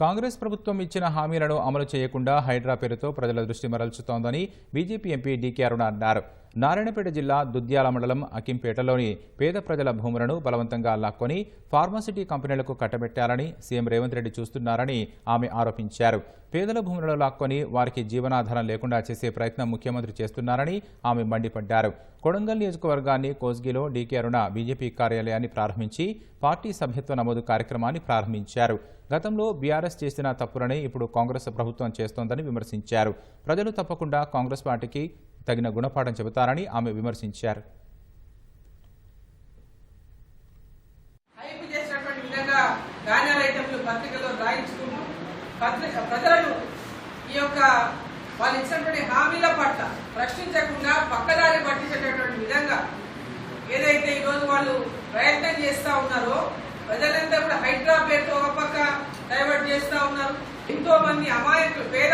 కాంగ్రెస్ ప్రభుత్వం ఇచ్చిన హామీలను అమలు చేయకుండా హైడ్రా పేరుతో ప్రజల దృష్టి మరల్చుతోందని బీజేపీ ఎంపీ డీకే అరుణ అన్నారు. నారాయణపేట జిల్లా దుద్యాల మండలం అకింపేటలోని పేద ప్రజల భూములను బలవంతంగా లాక్కొని ఫార్మాసిటీ కంపెనీలకు కట్టబెట్టాలని సీఎం రేవంత్ రెడ్డి చూస్తున్నారని ఆమె ఆరోపించారు. పేదల భూములను లాక్కొని వారికి జీవనాధారం లేకుండా చేసే ప్రయత్నం ముఖ్యమంత్రి చేస్తున్నారని ఆమె మండిపడ్డారు. కొడంగల్ నియోజకవర్గాన్ని కోస్గిలో డీకే అరుణ బీజేపీ కార్యాలయాన్ని ప్రారంభించి పార్టీ సభ్యత్వ నమోదు కార్యక్రమాన్ని ప్రారంభించారు. గతంలో బీఆర్ఎస్ చేసిన తప్పులనే ఇప్పుడు కాంగ్రెస్ ప్రభుత్వం చేస్తోందని విమర్శించారు. ప్రజలు తప్పకుండా కాంగ్రెస్ పార్టీకి తగిన గుణపాఠం చెబుతారని ఆమె విమర్శించారు. చేసినటువంటి విధంగా పత్రికలో రాయించుకుంటూ ప్రజలను ఈ యొక్క వాళ్ళు ఇచ్చినటువంటి హామీల పట్ల ప్రశ్నించకుండా పక్కదారి పట్టించేటటువంటి విధంగా ఏదైతే ఈరోజు వాళ్ళు ప్రయత్నం చేస్తూ ఉన్నారో ప్రజలంతా కూడా హైడ్రా ఒక పక్క డైవర్ట్ చేస్తూ ఉన్నారు. ఎంతో మంది అమాయకులు పేద